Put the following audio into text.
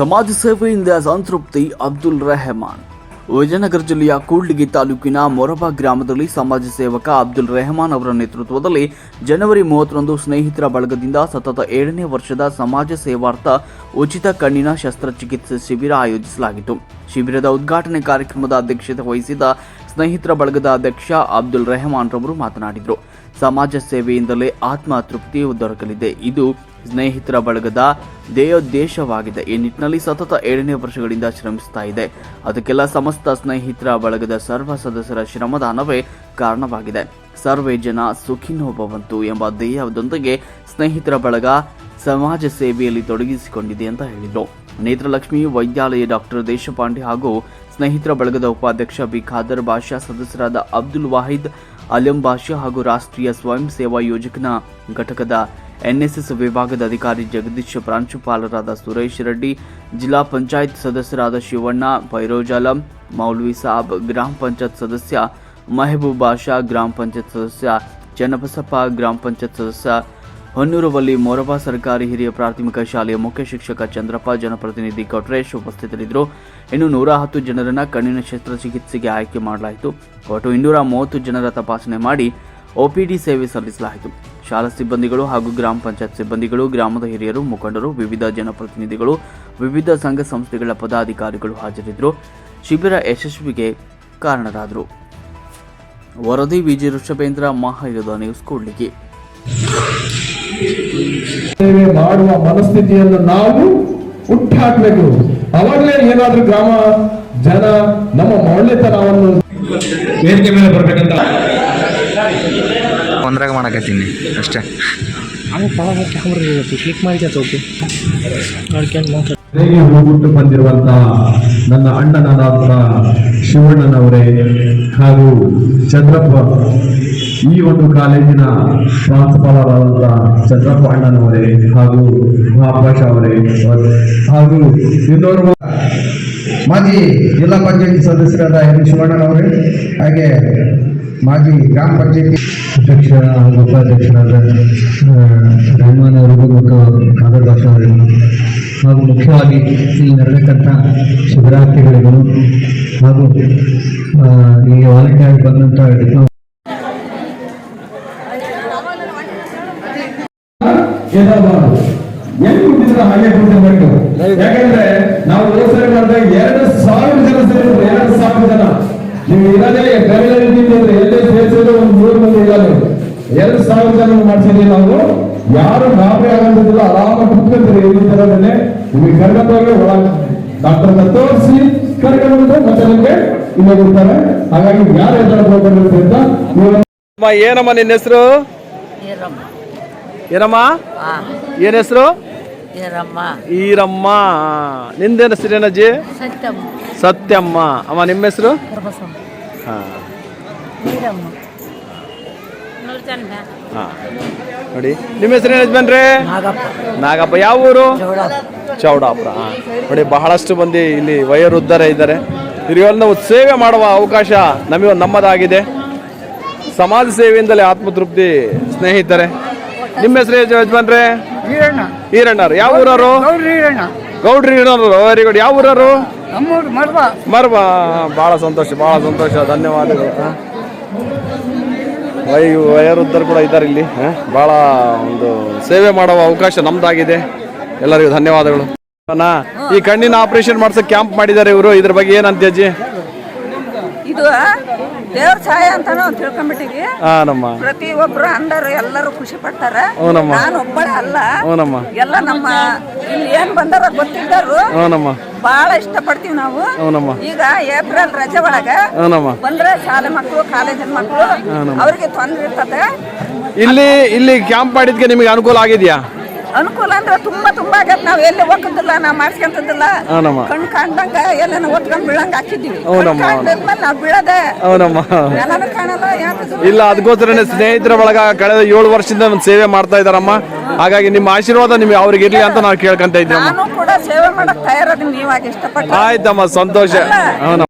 ಸಮಾಜ ಸೇವೆಯಿಂದ ಸಂತೃಪ್ತಿ ಅಬ್ದುಲ್ ರೆಹಮಾನ್. ವಿಜಯನಗರ ಜಿಲ್ಲೆಯ ಕೂಡ್ಲಿಗಿ ತಾಲೂಕಿನ ಮೊರಬಾ ಗ್ರಾಮದಲ್ಲಿ ಸಮಾಜ ಸೇವಕ ಅಬ್ದುಲ್ ರೆಹಮಾನ್ ಅವರ ನೇತೃತ್ವದಲ್ಲಿ ಜನವರಿ ಮೂವತ್ತರಂದು ಸ್ನೇಹಿತರ ಬಳಗದಿಂದ ಸತತ ಏಳನೇ ವರ್ಷದ ಸಮಾಜ ಸೇವಾರ್ಥ ಉಚಿತ ಕಣ್ಣಿನ ಶಸ್ತ್ರಚಿಕಿತ್ಸೆ ಶಿಬಿರ ಆಯೋಜಿಸಲಾಗಿತ್ತು. ಶಿಬಿರದ ಉದ್ಘಾಟನೆ ಕಾರ್ಯಕ್ರಮದ ಅಧ್ಯಕ್ಷತೆ ವಹಿಸಿದ ಸ್ನೇಹಿತರ ಬಳಗದ ಅಧ್ಯಕ್ಷ ಅಬ್ದುಲ್ ರೆಹಮಾನ್ ರವರು ಮಾತನಾಡಿದರು. ಸಮಾಜ ಸೇವೆಯಿಂದಲೇ ಆತ್ಮ ತೃಪ್ತಿ ದೊರಕಲಿದೆ. ಇದು ಸ್ನೇಹಿತರ ಬಳಗದ ಧ್ಯೇಯೋದ್ದೇಶವಾಗಿದೆ ಈ ನಿಟ್ಟಿನಲ್ಲಿ ಸತತ ಏಳನೇ ವರ್ಷಗಳಿಂದ ಶ್ರಮಿಸ್ತಾ ಇದೆ. ಅದಕ್ಕೆಲ್ಲ ಸಮಸ್ತ ಸ್ನೇಹಿತರ ಬಳಗದ ಸರ್ವ ಸದಸ್ಯರ ಶ್ರಮದಾನವೇ ಕಾರಣವಾಗಿದೆ. ಸರ್ವೇ ಜನ ಸುಖಿನೋಭವಂತು ಎಂಬ ಧ್ಯೇಯದೊಂದಿಗೆ ಸ್ನೇಹಿತರ ಬಳಗ ಸಮಾಜ ಸೇವೆಯಲ್ಲಿ ತೊಡಗಿಸಿಕೊಂಡಿದೆ ಅಂತ ಹೇಳಿದರು. ನೇತ್ರಲಕ್ಷ್ಮಿ ವೈದ್ಯಾಲಯ ಡಾಕ್ಟರ್ ದೇಶಪಾಂಡೆ ಹಾಗೂ ಸ್ನೇಹಿತರ ಬಳಗದ ಉಪಾಧ್ಯಕ್ಷ ಬಿ. ಖಾದರ್ ಬಾಷಾ ಸದಸ್ಯರಾದ ಅಬ್ದುಲ್ ವಾಹಿದ್, ಅಲಿಂ ಬಾಷಾ ಹಾಗೂ ರಾಷ್ಟ್ರೀಯ ಸ್ವಯಂ ಸೇವಾ ಯೋಜಕನ ಘಟಕದ ಎನ್ಎಸ್ಎಸ್ ವಿಭಾಗದ ಅಧಿಕಾರಿ ಜಗದೀಶ್ ಪ್ರಾಂಶುಪಾಲರಾದ ಸುರೇಶ್ ರೆಡ್ಡಿ, ಜಿಲ್ಲಾ ಪಂಚಾಯತ್ ಸದಸ್ಯರಾದ ಶಿವಣ್ಣ ಪೈರೋಜಾಲಂ ಮೌಲ್ವಿ ಸಾಬ್, ಗ್ರಾಮ ಪಂಚಾಯತ್ ಸದಸ್ಯ ಮೆಹಬೂಬ್ ಬಾಷಾ ಗ್ರಾಮ ಪಂಚಾಯತ್ ಸದಸ್ಯ ಚನ್ನಬಸಪ್ಪ, ಗ್ರಾಮ ಪಂಚಾಯತ್ ಸದಸ್ಯ ಹೊನ್ನೂರುವಲ್ಲಿ ಮೊರಬಾ ಸರ್ಕಾರಿ ಹಿರಿಯ ಪ್ರಾಥಮಿಕ ಶಾಲೆಯ ಮುಖ್ಯ ಶಿಕ್ಷಕ ಚಂದ್ರಪ್ಪ, ಜನಪ್ರತಿನಿಧಿ ಕೊಟ್ರೇಶ್ ಉಪಸ್ಥಿತರಿದ್ದರು. ಇನ್ನು ನೂರ ಹತ್ತು ಜನರನ್ನು ಕಣ್ಣಿನ ಶಸ್ತ್ರಚಿಕಿತ್ಸೆಗೆ ಆಯ್ಕೆ ಮಾಡಲಾಯಿತು. ಒಟ್ಟು ಇನ್ನೂರ ಮೂವತ್ತು ಜನರ ತಪಾಸಣೆ ಮಾಡಿ ಒಪಿಡಿ ಸೇವೆ ಸಲ್ಲಿಸಲಾಯಿತು. ಶಾಲಾ ಸಿಬ್ಬಂದಿಗಳು ಹಾಗೂ ಗ್ರಾಮ ಪಂಚಾಯತ್ ಸಿಬ್ಬಂದಿಗಳು ಗ್ರಾಮದ ಹಿರಿಯರು ಮುಖಂಡರು ವಿವಿಧ ಜನಪ್ರತಿನಿಧಿಗಳು ವಿವಿಧ ಸಂಘ ಸಂಸ್ಥೆಗಳ ಪದಾಧಿಕಾರಿಗಳು ಹಾಜರಿದ್ದರು. ಶಿಬಿರ ಯಶಸ್ವಿಗೆ ಕಾರಣರಾದರು. ವರದಿ ವಿಜಿ ಋಷಭೇಂದ್ರ ಮಹಾಯುಧ ನ್ಯೂಸ್ ಕೂಡ್ಲಿಗಿ. ಸೇವೆ ಮಾಡುವ ಮನಸ್ಥಿತಿಯನ್ನು ನಾವು ಹುಟ್ಟಾಕ್ಬೇಕು ಅವಾಗಲೇ ಏನಾದ್ರೂ ಗ್ರಾಮ ಜನ ನಮ್ಮ ಮೌಲ್ಯತನವನ್ನು ವೇದಿಕೆ ಮೇಲೆ ಬರ್ಬೇಕಂತ ಒಂದ್ರಾಗ ಮಾಡಕತ್ತೀನಿ ಅಷ್ಟೇ. ಕ್ಲಿಕ್ ಮಾಡಿದ್ದೆ ಹೋಗಿ ಮಾಡ್ಕೊಂಡು ಮಾತಾಡ ಹೇಗೆ ಹೋಗ್ಬಿಟ್ಟು ಬಂದಿರುವಂತಹ ನನ್ನ ಅಣ್ಣನಾದ ಶಿವಣ್ಣನವರೇ ಹಾಗೂ ಚಂದ್ರಪ್ಪ ಈ ಒಂದು ಕಾಲೇಜಿನ ಪ್ರಾಂಶುಪಾಲರಾದಂತಹ ಚಂದ್ರಪ್ಪ ಅಣ್ಣನವರೇ ಹಾಗೂ ಮಹಾಭಾಷ ಅವರೇ ಹಾಗೂ ಇನ್ನೋರ್ವ ಮಾಜಿ ಜಿಲ್ಲಾ ಪಂಚಾಯತಿ ಸದಸ್ಯರಾದ ಎನ್ ಶಿವಣ್ಣನವರೇ ಹಾಗೆ ಮಾಜಿ ಗ್ರಾಮ ಪಂಚಾಯತಿ ಅಧ್ಯಕ್ಷ ಹಾಗೂ ಉಪಾಧ್ಯಕ್ಷರಾದ ರೆಹಮಾನ್ ಅವರಿಗೂ ಮತ್ತು ಖಾದರ್ ಬಾಷಾ ಅವರಿಗೂ ಹಾಗೂ ಮುಖ್ಯವಾಗಿ ಇಲ್ಲಿ ನಡೆದಕ್ಕಂಥ ಶಿಬಿರಾರ್ಥಿಗಳಿಗೂ ಹಾಗೂ ಈಗ ವಾಲಂಟಿಯರ್ ಬಂದಂಥ ಡಿಪ್ಲೊಮಾ ಯಾಕಂದ್ರೆ ನಾವು ಎರಡು ಸಾವಿರ ಜನ ಸೇರಿದ್ರು, ಎರಡು ಸಾವಿರ ಜನ. ನೀವು ಇರೋದೇ ಬೆಂಗಳೂರಿನಿಂದ ಸಾವಿರ ಜನ ಮಾಡ್ಸಿದ್ವಿ ನಾವು ಯಾರು ಗಾಬರಿ ಆಗೋದಿಲ್ಲ ಆರಾಮ ಕುತ್ಕೊಂತೀರಿ. ಈ ತರದಲ್ಲೇ ನಿಮಗೆ ಕರ್ಕೊಂಡೋಗಿ ಒಳ ಡಾಕ್ಟರ್ನ ತೋರಿಸಿ ಕರ್ಕೊಂಡು ಮತ್ತೆ ನಿಮಗೆ ಇಲ್ಲೇ ಕೊಡ್ತಾರೆ ಹಾಗಾಗಿ ಯಾರು ಎದುರು ಅಂತ ನೀವು ಅಮ್ಮ ಏನಮ್ಮ ನಿನ್ನ ಹೆಸರು? ಏನಮ್ಮ? ಆ. ಏನ್ ಹೆಸರು? ಈರಮ್ಮ. ನಿಂದೇನ ನಿಂದೇನು ಹೆಸರು ಏನಜ್ಜಿ? ಸತ್ಯಮ್ಮ. ಸತ್ಯಮ್ಮ. ಅಮ್ಮ ನಿಮ್ಮ ಹೆಸರು? ಹಾ. ಹಾ. ನೋಡಿ ನಿಮ್ಮ ಹೆಸರು ಏನು ಯಜಮಾನ್ರಿ? ನಾಗಪ್ಪ. ನಾಗಪ್ಪ ಯಾವ ಊರು? ಚೌಡ ಚೌಡಾಪುರ ಹಾ. ನೋಡಿ ಬಹಳಷ್ಟು ಮಂದಿ ಇಲ್ಲಿ ವಯೋವೃದ್ಧರೇ ಇದ್ದಾರೆ. ಇವೆಲ್ಲ ನಾವು ಸೇವೆ ಮಾಡುವ ಅವಕಾಶ ನಮಗೆ ನಮ್ಮದಾಗಿದೆ. ಸಮಾಜ ಸೇವೆಯಿಂದಲೇ ಆತ್ಮತೃಪ್ತಿ ಸ್ನೇಹಿತರೆ. ನಿಮ್ಮ ಹೆಸರು ಯಜಮಾನ್ರೆ? ಈರಣ್ಣ. ಈರಣ್ಣರು. ಯಾವ ಊರವರು? ಗೌಡ್ರಿ ವೆರಿ ಗುಡ್. ಯಾವ ಊರವರು? ಮರ್ವಾ ಬಹಳ ಸಂತೋಷ ಬಹಳ ಸಂತೋಷ. ಧನ್ಯವಾದಗಳು. ವೈ ವಯೋವೃದ್ಧರು ಕೂಡ ಇದ್ದಾರೆ ಇಲ್ಲಿ. ಭಾಳ ಒಂದು ಸೇವೆ ಮಾಡುವ ಅವಕಾಶ ನಮ್ದಾಗಿದೆ. ಎಲ್ಲರಿಗೂ ಧನ್ಯವಾದಗಳು. ಈ ಕಣ್ಣಿನ ಆಪರೇಷನ್ ಮಾಡಿಸೋ ಕ್ಯಾಂಪ್ ಮಾಡಿದ್ದಾರೆ ಇವರು. ಇದ್ರ ಬಗ್ಗೆ ಏನಂತ ಅಜ್ಜಿ? ಇದು ದೇವ್ರ ಸಹಾಯ ಅಂತ ನಾವು ತಿಳ್ಕೊಂಡ್ಬಿಟ್ಟಿವಿ ಹಾ ನಮ್ಮ. ಪ್ರತಿ ಒಬ್ರು ಅಂದರು ಎಲ್ಲರೂ ಖುಷಿ ಪಡ್ತಾರ. ಹ್ಞೂನಮ್ಮ. ನಾನು ಒಬ್ಬಳೆ ಅಲ್ಲ. ಹ್ಞೂನಮ್ಮ ಎಲ್ಲ ನಮ್ಮ ಇಲ್ಲಿ ಏನ್ ಬಂದಾರ ಗೊತ್ತಿದ್ದಾರು ಹ್ಞೂನಮ್ಮ ಬಹಳ ಇಷ್ಟಪಡ್ತೀವಿ ನಾವು. ಹ್ಞೂನಮ್ಮ ಈಗ ಏಪ್ರಿಲ್ ರಜೆ ಒಳಗ ಹ್ಞೂನಮ್ಮ ಬಂದ್ರೆ ಶಾಲೆ ಮಕ್ಕಳು ಕಾಲೇಜಿನ ಮಕ್ಕಳು ಅವ್ರಿಗೆ ತೊಂದ್ರೆ ಇರ್ತದೆ. ಇಲ್ಲಿ ಇಲ್ಲಿ ಕ್ಯಾಂಪ್ ಮಾಡಿದ್ಕೆ ನಿಮಗೆ ಅನುಕೂಲ ಆಗಿದೆಯಾ? ಅನುಕೂಲ ಅಂದ್ರೆ ತುಂಬಾ ತುಂಬಾ ಆಗತ್ತೆ. ನಾವ್ ಎಲ್ಲಿ ಹೋಗೋದಿಲ್ಲ ನಾವ್ ಮಾಡ್ಸ್ಕೊಂತದಿಲ್ಲ. ಹ್ಞೂನಮ್ಮ ಕಣ್ ಕಾಣ್ದಂಗ ಎಲ್ಲ ಓದ್ಕೊಂಡ್ ಬೀಳಂಗ ಹಾಕಿದ್ದೀವಿ. ನಾವ್ ಬೀಳದೆ ಕಾಣಲ್ಲ ಯಾವ್ದು ಇಲ್ಲ ಅದಕ್ಕೋಸ್ಕರನೇ ಸ್ನೇಹಿತರ ಬಳಗ ಕಳೆದ ಏಳು ವರ್ಷದಿಂದ ಒಂದು ಸೇವೆ ಮಾಡ್ತಾ ಇದಾರಮ್ಮ ಹಾಗಾಗಿ ನಿಮ್ಮ ಆಶೀರ್ವಾದ ನಿಮ್ಗೆ ಅವ್ರಿಗೆ ಇರ್ಲಿ ಅಂತ ನಾವು ಕೇಳ್ಕೊಂತ ಇದ್ದೀವಿ ನಾನು ಕೂಡ ಸೇವೆ ಮಾಡಕ್ ತಯಾರದೀನಿ ನೀವಾಗ ಇಷ್ಟಪಟ್ಟು ಆಯ್ತಮ್ಮ ಸಂತೋಷ.